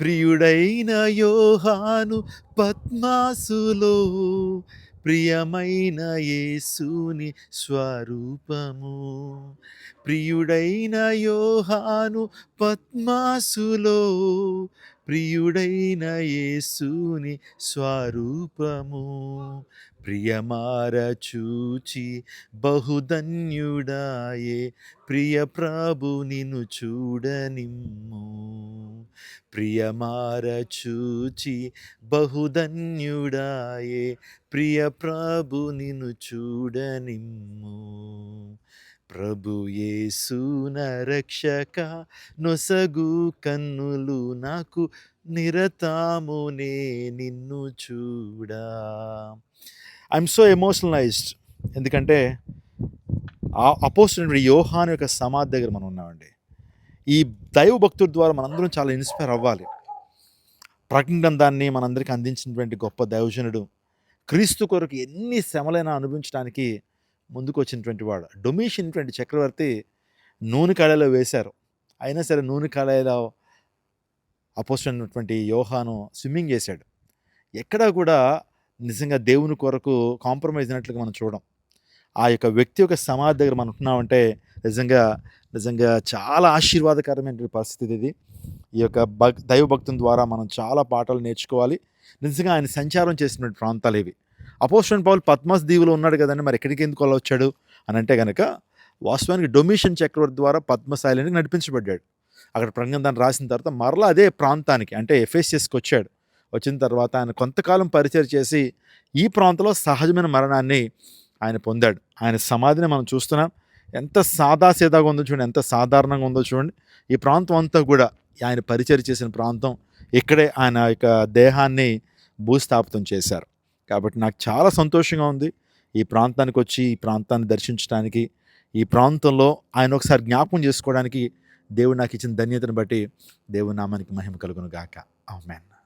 ప్రియుడైన యోహాను పద్మాసులో ప్రియమైన యేసుని స్వరూపము. ప్రియుడైన యోహాను పద్మాసులో ప్రియుడైన యేసుని స్వరూపము. ప్రియమార చూచి బహుధన్యుడాయే ప్రియ ప్రభు నిన్ను చూడనిమ్ము. ప్రియమారచూచి బహుధన్యుడాయే ప్రియ ప్రభు నిన్ను చూడనిమ్ము. ప్రభు యేసు రక్షక నొసగు కన్నులు నాకు నిరతామునే నిన్ను చూడా. ఐఎమ్ సో ఎమోషనలైజ్డ్ ఎందుకంటే ఆ అపోజిట్ యోహాన్ యొక్క సమాధి దగ్గర మనం ఉన్నామండి. ఈ దైవ భక్తుల ద్వారా మనందరం చాలా ఇన్స్పైర్ అవ్వాలి. ప్రకటన గ్రంథాన్ని మనందరికీ అందించినటువంటి గొప్ప దైవజనుడు క్రీస్తు కొరకు ఎన్ని శ్రమలైనా అనుభవించడానికి ముందుకు వచ్చినటువంటి వాడు. డొమిషన్టువంటి చక్రవర్తి నూనె కళలో వేశారు. అయినా సరే నూనె కళలో అపోజినటువంటి యోహాను స్విమ్మింగ్ చేశాడు. ఎక్కడా కూడా నిజంగా దేవుని కొరకు కాంప్రమైజ్ అయినట్లుగా మనం చూడం. ఆ యొక్క వ్యక్తి యొక్క సమాధి దగ్గర మనం ఉంటున్నామంటే నిజంగా నిజంగా చాలా ఆశీర్వాదకరమైన పరిస్థితి ఇది. ఈ యొక్క భక్ దైవభక్తుని ద్వారా మనం చాలా పాఠాలు నేర్చుకోవాలి. నిజంగా ఆయన సంచారం చేసినటువంటి ప్రాంతాలు ఇవి. అపోస్టన్ పౌల్ పద్మస్ దీవులో ఉన్నాడు కదండి మరి ఎక్కడికి ఎందుకు అలా వచ్చాడు? అని అంటే కనుక వాస్తవానికి డొమిషన్ చక్రవర్తి ద్వారా పద్మశైలినికి నడిపించబడ్డాడు. అక్కడ ప్రజ్ఞాన్ని రాసిన తర్వాత మరలా అదే ప్రాంతానికి అంటే ఎఫ్ఎస్ఎస్కి వచ్చాడు. వచ్చిన తర్వాత ఆయన కొంతకాలం పరిచయం చేసి ఈ ప్రాంతంలో సహజమైన మరణాన్ని ఆయన పొందాడు. ఆయన సమాధిని మనం చూస్తున్నాం. ఎంత సాదాసీదాగా ఉందో చూడండి ఎంత సాధారణంగా ఉందో చూడండి. ఈ ప్రాంతం అంతా కూడా ఆయన పరిచయం చేసిన ప్రాంతం ఇక్కడే ఆయన యొక్క దేహాన్ని భూస్థాపితం చేశారు. కాబట్టి నాకు చాలా సంతోషంగా ఉంది ఈ ప్రాంతానికి వచ్చి ఈ ప్రాంతాన్ని దర్శించడానికి ఈ ప్రాంతంలో ఆయన ఒకసారి జ్ఞాపకం చేసుకోవడానికి దేవుడు నాకు ఇచ్చిన ధన్యతను బట్టి దేవునామానికి మహిమ కలుగును గాక. ఆమెన్.